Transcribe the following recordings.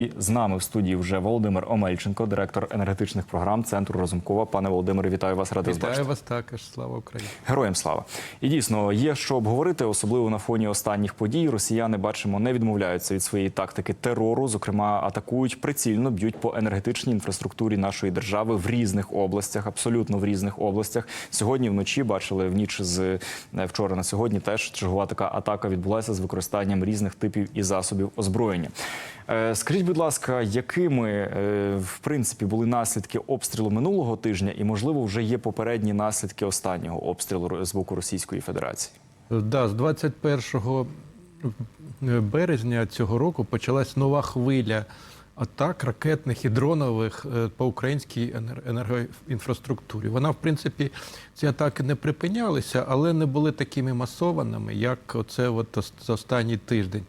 І з нами в студії вже Володимир Омельченко, директор енергетичних програм Центру Розумкова. Пане Володимире, вітаю вас, радий Вітаю бачити. вас також. Слава Україні. Героям слава! І дійсно є що обговорити, особливо на фоні останніх подій. Росіяни бачимо не відмовляються від своєї тактики терору. Зокрема, атакують прицільно, б'ють по енергетичній інфраструктурі нашої держави в різних областях, абсолютно в різних областях. Сьогодні вночі бачили в ніч з е, вчора на сьогодні. Теж чергова така атака відбулася з використанням різних типів і засобів озброєння. Е, Скажіть, будь ласка, якими е, в принципі були наслідки обстрілу минулого тижня, і можливо вже є попередні наслідки останнього обстрілу з боку Російської Федерації? Да, з 21 березня цього року почалась нова хвиля атак ракетних і дронових е, по українській енергоінфраструктурі. Вона, в принципі, ці атаки не припинялися, але не були такими масованими, як оце за останній тиждень.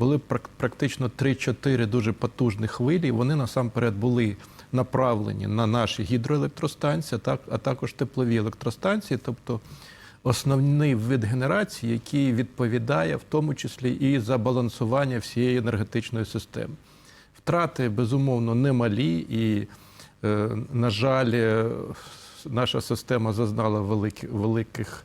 Були практично 3-4 дуже потужні хвилі. Вони насамперед були направлені на наші гідроелектростанції, а також теплові електростанції, тобто основний вид генерації, який відповідає в тому числі і за балансування всієї енергетичної системи. Втрати, безумовно, немалі, і, е, на жаль, е, наша система зазнала великих, великих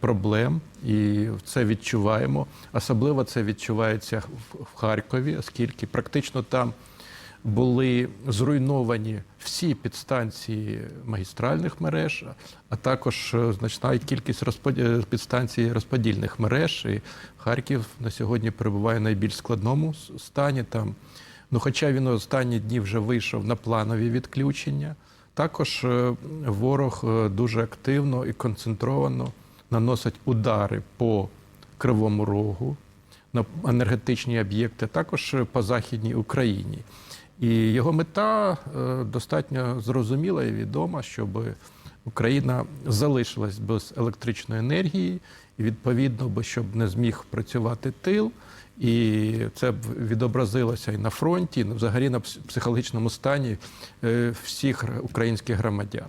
проблем, і це відчуваємо. Особливо це відчувається в- Харкові, оскільки практично там були зруйновані всі підстанції магістральних мереж, а також е, значна кількість розпод- е, підстанцій розподільних мереж. І Харків на сьогодні перебуває в найбільш складному стані. Там, ну, хоча він останні дні вже вийшов на планові відключення. Також е, ворог е, дуже активно і концентровано наносить удари по Кривому Рогу, на енергетичні об'єкти, також по Західній Україні. І його мета е, достатньо зрозуміла і відома, щоб Україна залишилась без електричної енергії, і відповідно, бо щоб не зміг працювати тил. І це б відобразилося і на фронті, і взагалі на психологічному стані е, всіх українських громадян.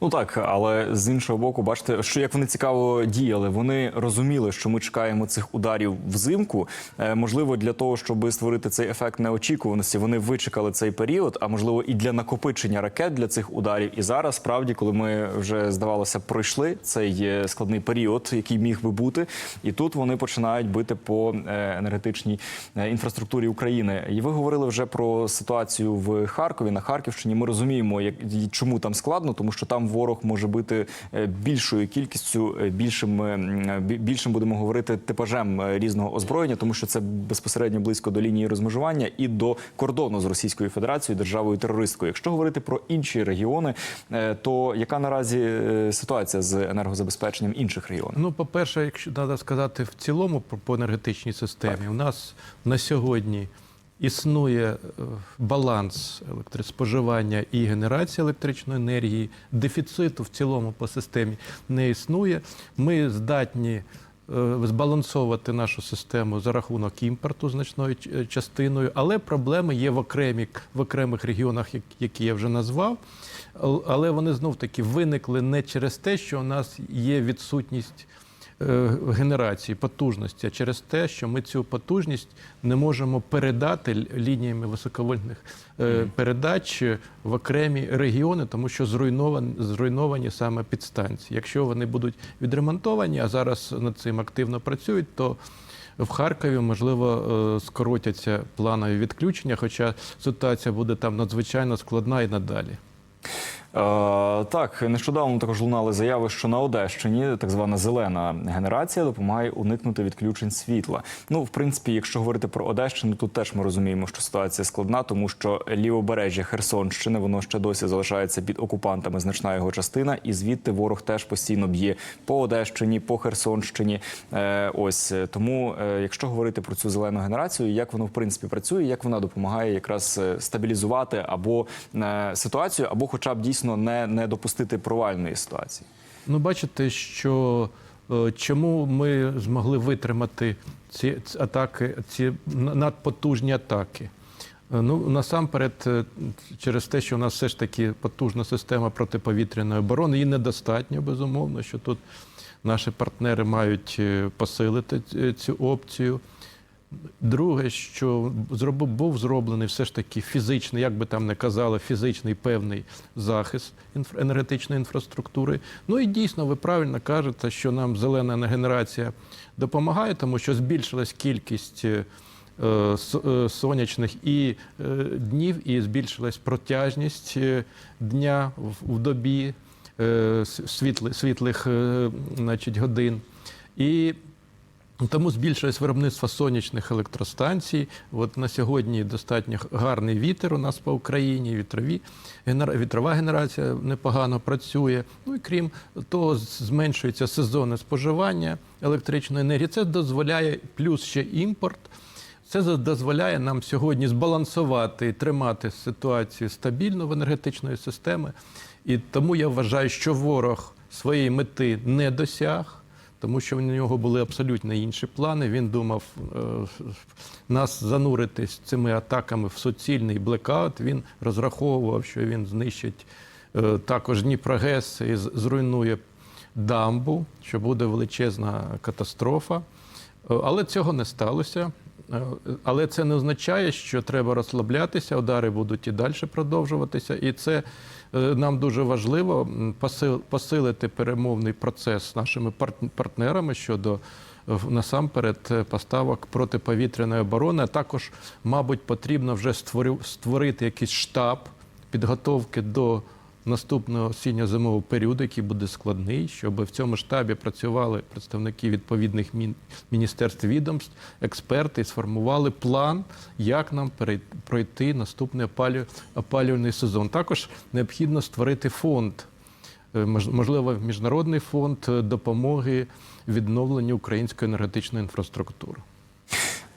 Ну так, але з іншого боку, бачите, що як вони цікаво діяли. Вони розуміли, що ми чекаємо цих ударів взимку. Е, можливо, для того, щоб створити цей ефект неочікуваності, вони вичекали цей період, а можливо, і для накопичення ракет для цих ударів. І зараз, справді, коли ми вже здавалося, пройшли цей е, складний період, який міг би бути, і тут вони починають бити по е, енергетичній інфраструктурі України. І ви говорили вже про ситуацію в Харкові на Харківщині. Ми розуміємо, як чому там складно, тому що там ворог може бити е, більшою кількістю, е, більшим е, більшим будемо говорити типажем різного озброєння, тому що це безпосередньо близько до лінії розмежування і до кордону з Російською Федерацією, державою терористкою. Якщо говорити про інші регіони, то яка наразі ситуація з енергозабезпеченням інших регіонів? Ну, по-перше, якщо треба сказати в цілому про по енергетичній системі, у нас на сьогодні існує е, баланс електроспоживання і генерації електричної енергії. Дефіциту в цілому по системі не існує. Ми здатні е, збалансовувати нашу систему за рахунок імпорту значною е, частиною, але проблеми є в окремі в окремих регіонах, які я вже назвав. Але вони знов таки виникли не через те, що у нас є відсутність генерації потужності, а через те, що ми цю потужність не можемо передати лініями високовольтних е, передач в окремі регіони, тому що зруйновані, зруйновані саме підстанції. Якщо вони будуть відремонтовані, а зараз над цим активно працюють, то в Харкові можливо е, скоротяться планові відключення, хоча ситуація буде там надзвичайно складна і надалі. Е, так, нещодавно також лунали заяви, що на Одещині так звана зелена генерація допомагає уникнути відключень світла. Ну, в принципі, якщо говорити про Одещину, тут теж ми розуміємо, що ситуація складна, тому що лівобережжя Херсонщини воно ще досі залишається під окупантами, значна його частина, і звідти ворог теж постійно б'є по Одещині, по Херсонщині. Е, ось тому, е, якщо говорити про цю зелену генерацію, як воно в принципі працює, як вона допомагає якраз стабілізувати або ситуацію, або, хоча б дійсно не, не допустити провальної ситуації. Ну, бачите, що е, чому ми змогли витримати ці, атаки, ці на- надпотужні атаки? Е, Ну, насамперед, е, через те, що у нас все ж таки потужна система протиповітряної оборони, її недостатньо, безумовно, що тут наші партнери мають посилити цю опцію. Друге, що був зроблений все ж таки фізичний, як би там не казали, фізичний певний захист енергетичної інфраструктури. Ну і дійсно, ви правильно кажете, що нам зелена генерація допомагає, тому що збільшилась кількість е, е, сонячних і е, днів, і збільшилась протяжність дня в, добі світли- світлих е, значить, годин. І тому збільшилось виробництво сонячних електростанцій. От на сьогодні достатньо гарний вітер у нас по Україні, вітрові, вітрова генерація непогано працює. Ну і крім того, зменшується сезонне споживання електричної енергії. Це дозволяє плюс ще імпорт. Це дозволяє нам сьогодні збалансувати і тримати ситуацію стабільно в енергетичної системи. І тому я вважаю, що ворог своєї мети не досяг, тому що в нього були абсолютно інші плани. Він думав е, нас занурити цими атаками в суцільний блекаут. Він розраховував, що він знищить е, також Дніпрогес і зруйнує дамбу, що буде величезна катастрофа. Е, Але цього не сталося. Е, Але це не означає, що треба розслаблятися, удари будуть і далі продовжуватися. І це е, нам дуже важливо посилити перемовний процес з нашими партнерами щодо е, насамперед поставок протиповітряної оборони. А також, мабуть, потрібно вже створити якийсь штаб підготовки до наступного осінньо-зимового періоду, який буде складний, щоб в цьому штабі працювали представники відповідних мін- міністерств відомств, експерти сформували план, як нам пройти наступний опалю- опалювальний сезон. Також необхідно створити фонд. е, мож- Можливо, міжнародний фонд е, допомоги відновленню української енергетичної інфраструктури.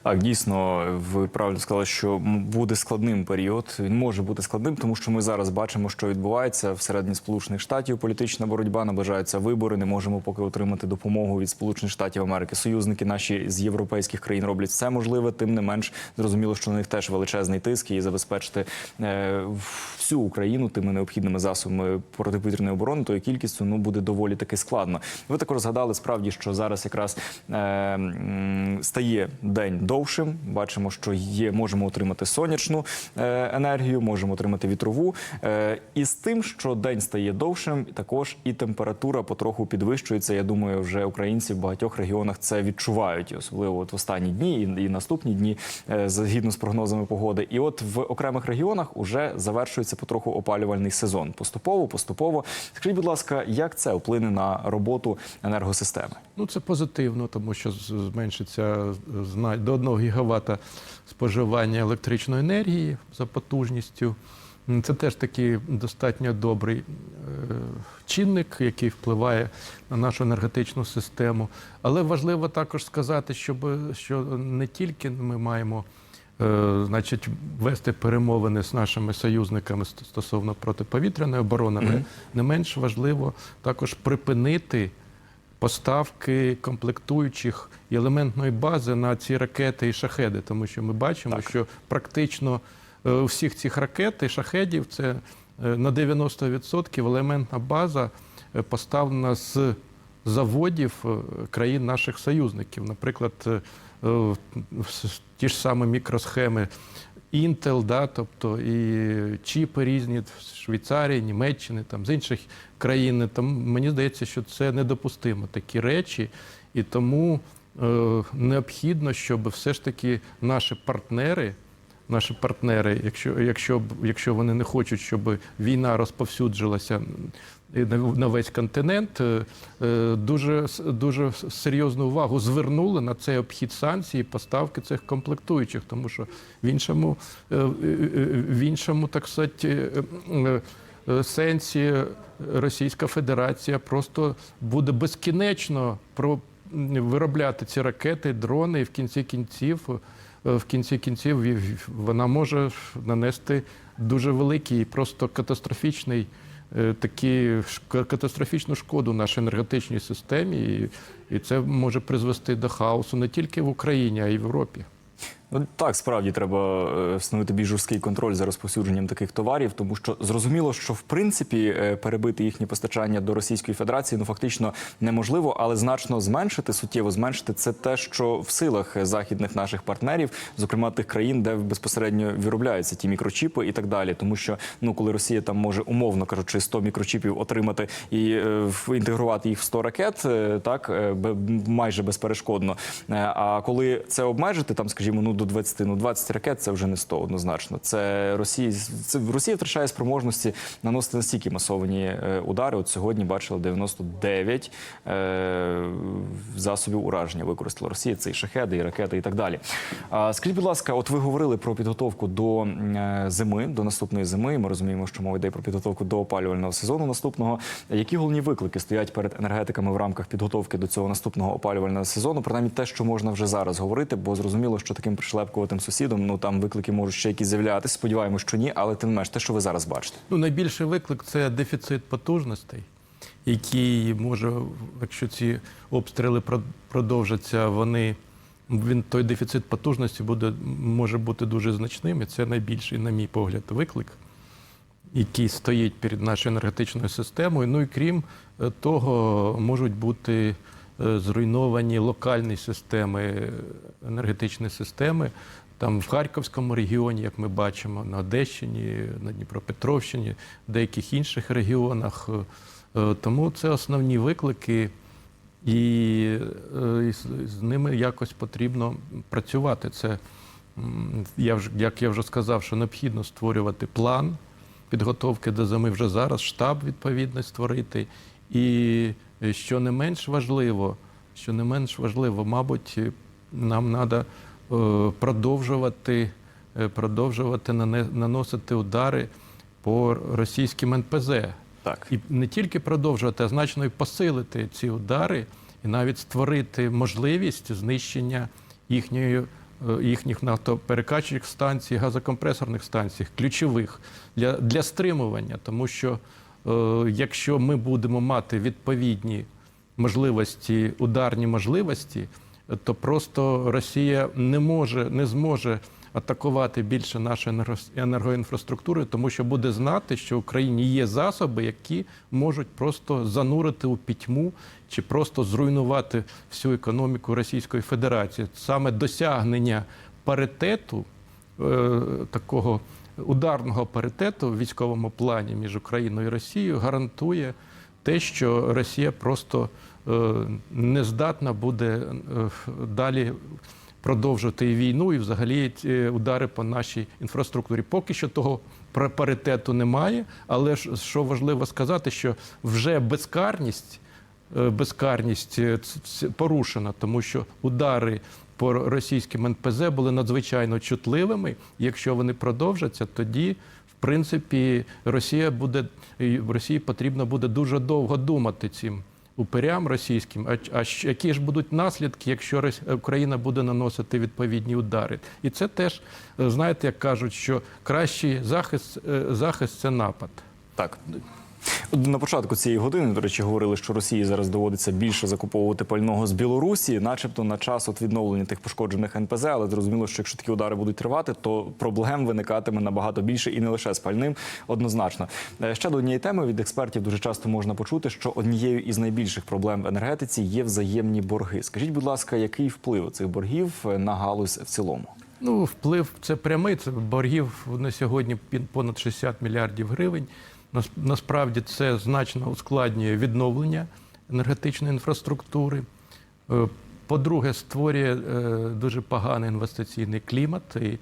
Так, дійсно, ви правильно сказали, що буде складним період. Він може бути складним, тому що ми зараз бачимо, що відбувається всередині Сполучених Штатів. Політична боротьба наближаються вибори. Не можемо поки отримати допомогу від Сполучених Штатів Америки. Союзники наші з європейських країн роблять все можливе. Тим не менш, зрозуміло, що на них теж величезний тиск і забезпечити е, всю Україну тими необхідними засобами протиповітряної оборони, тою кількістю ну буде доволі таки складно. Ви також згадали справді, що зараз якраз е, стає день довшим. Бачимо, що є, можемо отримати сонячну е, енергію, можемо отримати вітрову. Е, і з тим, що день стає довшим, також і температура потроху підвищується. Я думаю, вже українці в багатьох регіонах це відчувають, особливо от в останні дні і, наступні дні, е, згідно з прогнозами погоди. І от в окремих регіонах уже завершується потроху опалювальний сезон. Поступово, поступово. Скажіть, будь ласка, як це вплине на роботу енергосистеми? Ну, це позитивно, тому що зменшиться до 1 гігавата споживання електричної енергії за потужністю. Це теж такий достатньо добрий е, чинник, який впливає на нашу енергетичну систему. Але важливо також сказати, щоб, що не тільки ми маємо е, значить, вести перемовини з нашими союзниками стосовно протиповітряної оборони, але не менш важливо також припинити поставки комплектуючих і елементної бази на ці ракети і шахеди, тому що ми бачимо, що практично е, у всіх цих ракет і шахедів це е, на 90% елементна база е, поставлена з заводів країн наших союзників. Наприклад, ті ж самі мікросхеми Intel, да, тобто і чіпи різні з Швейцарії, Німеччини, там з інших країн. Там мені здається, що це недопустимо такі речі, і тому е, необхідно, щоб все ж таки наші партнери. Наші партнери, якщо, якщо, якщо вони не хочуть, щоб війна розповсюджилася на весь континент, е, е, дуже, дуже серйозну увагу звернули на цей обхід санкцій поставки цих комплектуючих, тому що в іншому, е, в іншому так сказати, сенсі Російська Федерація просто буде безкінечно про виробляти ці ракети, дрони, і в кінці кінців. Е, В кінці кінців вона може нанести дуже великий, просто катастрофічний е, такі катастрофічну шкоду нашій енергетичній системі, і це може призвести до хаосу не тільки в Україні, а й в Європі. Ну, так, справді треба е, встановити більш жорсткий контроль за розповсюдженням таких товарів, тому що зрозуміло, що в принципі е, перебити їхні постачання до Російської Федерації ну фактично неможливо, але значно зменшити суттєво зменшити це те, що в силах західних наших партнерів, зокрема тих країн, де безпосередньо виробляються ті мікрочіпи і так далі. Тому що ну коли Росія там може умовно кажучи 100 мікрочіпів отримати і е, інтегрувати їх в 100 ракет, е, так е, майже безперешкодно. Е, А коли це обмежити, там, скажімо, ну до 20, ну 20 ракет це вже не 100 однозначно. Це Росія, це Росія втрачає спроможності наносити настільки масовані е, удари. От сьогодні бачили 99 е, засобів ураження використала Росія. Це і шахеди, і ракети, і так далі. А скажіть, будь ласка, от ви говорили про підготовку до е, зими, до наступної зими. Ми розуміємо, що мова йде про підготовку до опалювального сезону наступного. Які головні виклики стоять перед енергетиками в рамках підготовки до цього наступного опалювального сезону? Принаймні те, що можна вже зараз говорити, бо зрозуміло, що таким пришлепкуватим сусідом ну там виклики можуть ще якісь з'являтися. Сподіваємось, що ні, але тим не менш, те, що ви зараз бачите. Ну, найбільший виклик це дефіцит потужностей, який може, якщо ці обстріли про- продовжаться, вони він той дефіцит потужності буде може бути дуже значним. І це найбільший, на мій погляд, виклик, який стоїть перед нашою енергетичною системою. Ну і крім е, того, можуть бути зруйновані локальні системи, е, енергетичні системи. Там в Харківському регіоні, як ми бачимо, на Одещині, на Дніпропетровщині, в деяких інших регіонах. Е, е, Тому це основні виклики, і е, з ними якось потрібно працювати. Це я вже як я вже сказав, що необхідно створювати план підготовки до зими вже зараз, штаб відповідний створити. І е, що не менш важливо, що не менш важливо, мабуть, е, нам треба продовжувати, е, продовжувати наносити удари по російським НПЗ. Так. І не тільки продовжувати, а значно і посилити ці удари, і навіть створити можливість знищення їхньої, е, їхніх нафтоперекачуючих станцій, газокомпресорних станцій, ключових для, для стримування. Тому що е, якщо ми будемо мати відповідні можливості, ударні можливості, то просто Росія не може, не зможе атакувати більше нашу енерго- енергоінфраструктуру, тому що буде знати, що в Україні є засоби, які можуть просто занурити у пітьму чи просто зруйнувати всю економіку Російської Федерації. Саме досягнення паритету е, такого ударного паритету в військовому плані між Україною і Росією гарантує те, що Росія просто е, не здатна буде е, далі продовжувати війну і взагалі удари по нашій інфраструктурі. Поки що того паритету немає, але ж що важливо сказати, що вже безкарність е, безкарність е, порушена, тому що удари по російським НПЗ були надзвичайно чутливими. Якщо вони продовжаться, тоді в принципі Росія буде Росії потрібно буде дуже довго думати цим упирям російським. А, а які ж будуть наслідки, якщо Україна буде наносити відповідні удари? І це теж е, знаєте, як кажуть, що кращий захист е, захист це напад. Так. На початку цієї години, до речі, говорили, що Росії зараз доводиться більше закуповувати пального з Білорусі, начебто на час от відновлення тих пошкоджених НПЗ. Але зрозуміло, що якщо такі удари будуть тривати, то проблем виникатиме набагато більше і не лише з пальним, однозначно. Е, Ще до однієї теми від експертів дуже часто можна почути, що однією із найбільших проблем в енергетиці є взаємні борги. Скажіть, будь ласка, який вплив цих боргів на галузь в цілому? Ну, вплив це прямий. Це боргів на сьогодні понад 60 мільярдів гривень. Нас- Насправді це значно ускладнює відновлення енергетичної інфраструктури. Е, По-друге, створює е, дуже поганий інвестиційний клімат. І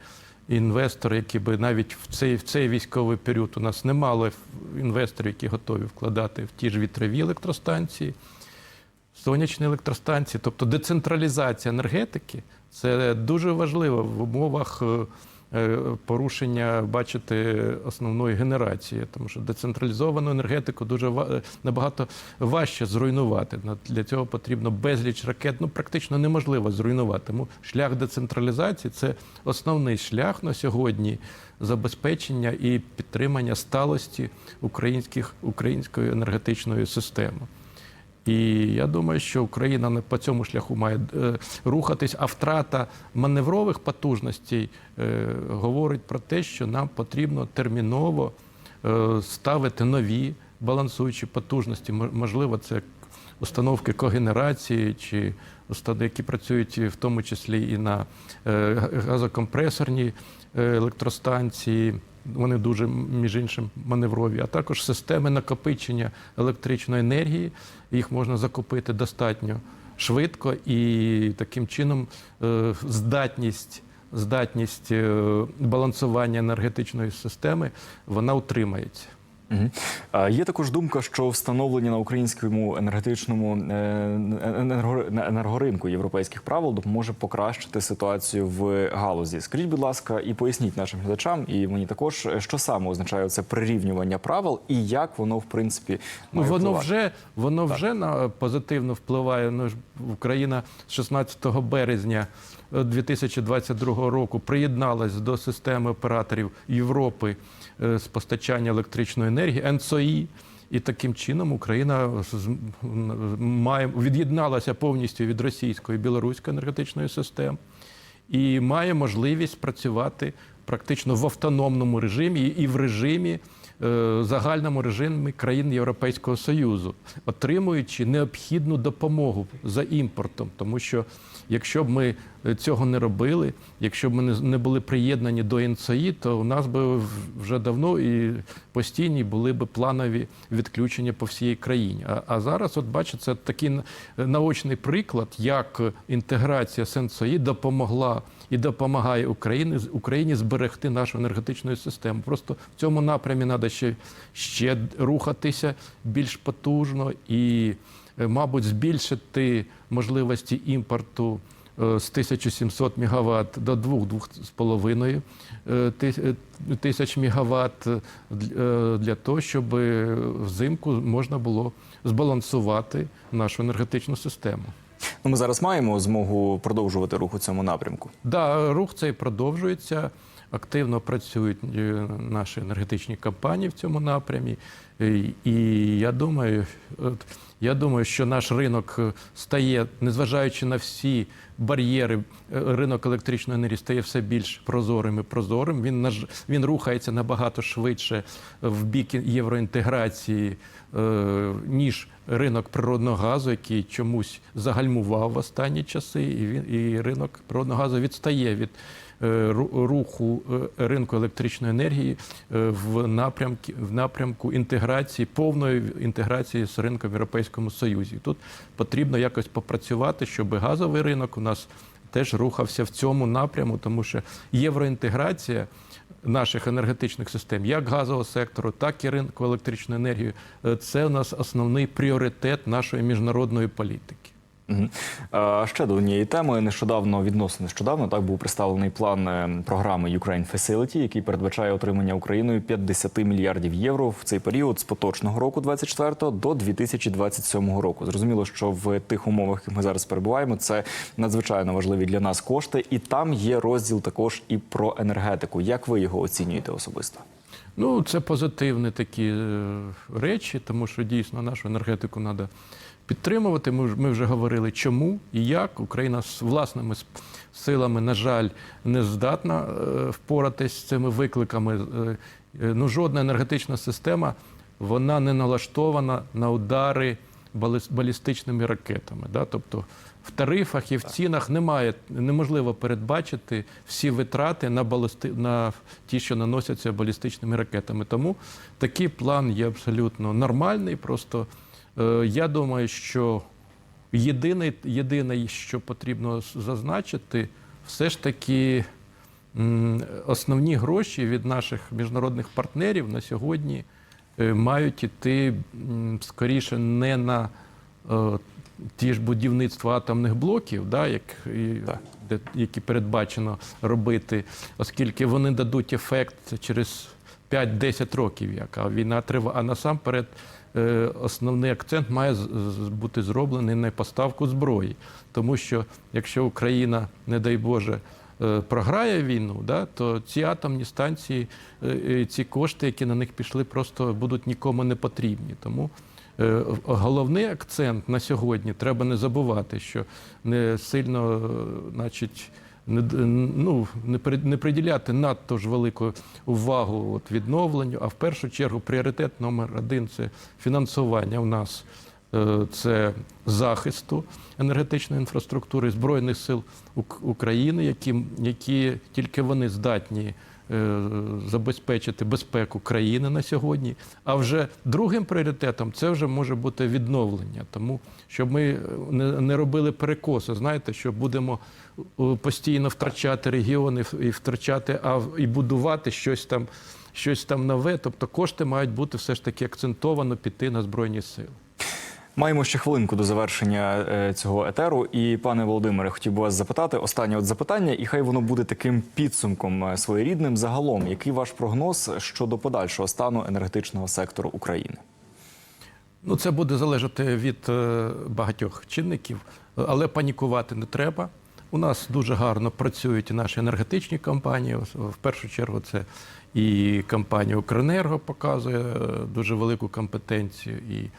інвестори, які би навіть в цей, в цей військовий період у нас немало інвесторів, які готові вкладати в ті ж вітрові електростанції сонячні електростанції, тобто децентралізація енергетики це дуже важливо в умовах е, порушення, бачите, основної генерації, тому що децентралізовану енергетику дуже е, набагато важче зруйнувати. Для цього потрібно безліч ракет. Ну практично неможливо зруйнувати. Тому шлях децентралізації це основний шлях на сьогодні забезпечення і підтримання сталості українських української енергетичної системи. І я думаю, що Україна не по цьому шляху має е, рухатись, а втрата маневрових потужностей е, говорить про те, що нам потрібно терміново е, ставити нові балансуючі потужності. Можливо, це установки когенерації чи установки, які працюють в тому числі і на га- газокомпресорні е, електростанції. Вони дуже, між іншим, маневрові, а також системи накопичення електричної енергії. Їх можна закупити достатньо швидко і таким чином е, здатність, здатність е, балансування енергетичної системи вона утримається. А, Є також думка, що встановлення на українському енергетичному е, енергоринку європейських правил допоможе покращити ситуацію в галузі. Скажіть, будь ласка, і поясніть нашим глядачам, і мені також, е, що саме означає це прирівнювання правил і як воно в принципі має воно впливати? вже воно вже на позитивно впливає. Ну Україна з 16 березня е, 2022 року приєдналась до системи операторів Європи е, з постачання електричної енергії НСОІ. І таким чином Україна має від'єдналася повністю від російської білоруської енергетичної системи і має можливість працювати практично в автономному режимі і в режимі е, загальному режимі країн Європейського Союзу, отримуючи необхідну допомогу за імпортом, тому що якщо б ми е, цього не робили, якщо б ми не- були приєднані до НЦІ, то у нас би вже давно і постійні були б планові відключення по всій країні. А, а зараз, от бачите, це такий наочний приклад, як інтеграція НЦІ допомогла і допомагає Україні, Україні зберегти нашу енергетичну систему. Просто в цьому напрямі треба ще, ще рухатися більш потужно і, е, мабуть, збільшити можливості імпорту е, з 1700 МВт до 2-2,5 е, ти- тисяч МВт для того, щоб взимку можна було збалансувати нашу енергетичну систему. Ну, ми зараз маємо змогу продовжувати рух у цьому напрямку. Да, рух цей продовжується. Активно працюють е, наші енергетичні компанії в цьому напрямі. Е, І я думаю, я думаю, що наш ринок е, стає, незважаючи на всі бар'єри, ринок електричної енергії стає все більш прозорим і прозорим. Він він рухається набагато швидше в бік євроінтеграції, ніж ринок природного газу, який чомусь загальмував в останні часи, і він і ринок природного газу відстає від е, руху е, ринку електричної енергії е, в напрямку в напрямку інтеграції, повної інтеграції з ринком в Європейському Союзі. Тут потрібно якось попрацювати, щоб газовий ринок у нас теж рухався в цьому напряму, тому що євроінтеграція наших енергетичних систем, як газового сектору, так і ринку електричної енергії, е, це у нас основний пріоритет нашої міжнародної політики. Мгм. Ще до однієї теми. Нещодавно, відносно нещодавно, так був представлений план е, програми Ukraine Facility, який передбачає отримання Україною 50 мільярдів євро в цей період з поточного року 24 до 2027 року. Зрозуміло, що в тих умовах, які ми зараз перебуваємо, це надзвичайно важливі для нас кошти, і там є розділ також і про енергетику. Як ви його оцінюєте особисто? Ну, це позитивні такі е, речі, тому що дійсно нашу енергетику треба підтримувати. Ми, ми вже говорили, чому і як. Україна з власними силами, на жаль, не здатна е, впоратись з цими викликами. Е, е, Ну, жодна енергетична система вона не налаштована на удари балістичними ракетами. Да? Тобто в тарифах і в цінах немає, неможливо передбачити всі витрати на, балисти, на ті, що наносяться балістичними ракетами. Тому такий план є абсолютно нормальний. Просто я думаю, що єдине, єдине, що потрібно зазначити, все ж таки основні гроші від наших міжнародних партнерів на сьогодні е, мають іти скоріше не на е, ті ж будівництво атомних блоків, да, як, де, які передбачено робити, оскільки вони дадуть ефект через 5-10 років, як а війна триває. А насамперед е, основний акцент має бути зроблений на поставку зброї. Тому що якщо Україна, не дай Боже, е, програє війну, да, то ці атомні станції, е, е, ці кошти, які на них пішли, просто будуть нікому не потрібні. Тому Е, Головний акцент на сьогодні треба не забувати, що не сильно, е, значить, не, ну, не, при- не приділяти надто ж велику увагу от, відновленню, а в першу чергу пріоритет номер один це фінансування у нас. Е, Це захисту енергетичної інфраструктури Збройних сил Ук- України, які, які тільки вони здатні забезпечити безпеку країни на сьогодні. А вже другим пріоритетом це вже може бути відновлення, тому щоб ми е, не, не робили перекоси. Знаєте, що будемо е, постійно втрачати регіони і втрачати, а і будувати щось там, щось там нове. Тобто кошти мають бути все ж таки акцентовано піти на збройні сили. Маємо ще хвилинку до завершення е, цього етеру. І пане Володимире, хотів би вас запитати останнє от запитання, і хай воно буде таким підсумком е, своєрідним. Загалом, який ваш прогноз щодо подальшого стану енергетичного сектору України? Ну, це буде залежати від е, багатьох чинників, але панікувати не треба. У нас дуже гарно працюють і наші енергетичні компанії. В першу чергу, це і компанія Укренерго показує дуже велику компетенцію, і,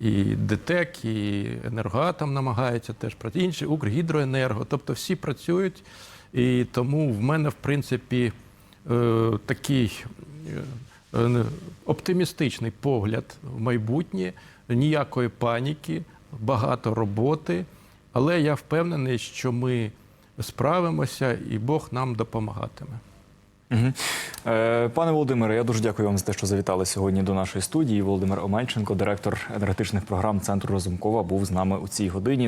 і ДТЕК, і Енергоатом намагається теж працювати. Інші Укргідроенерго. Тобто всі працюють. І тому в мене, в принципі, е, такий е, е, оптимістичний погляд в майбутнє, ніякої паніки, багато роботи. Але я впевнений, що ми справимося і Бог нам допомагатиме. Е, пане Володимире, я дуже дякую вам за те, що завітали сьогодні до нашої студії. Володимир Омельченко, директор енергетичних програм Центру Розумкова, був з нами у цій годині.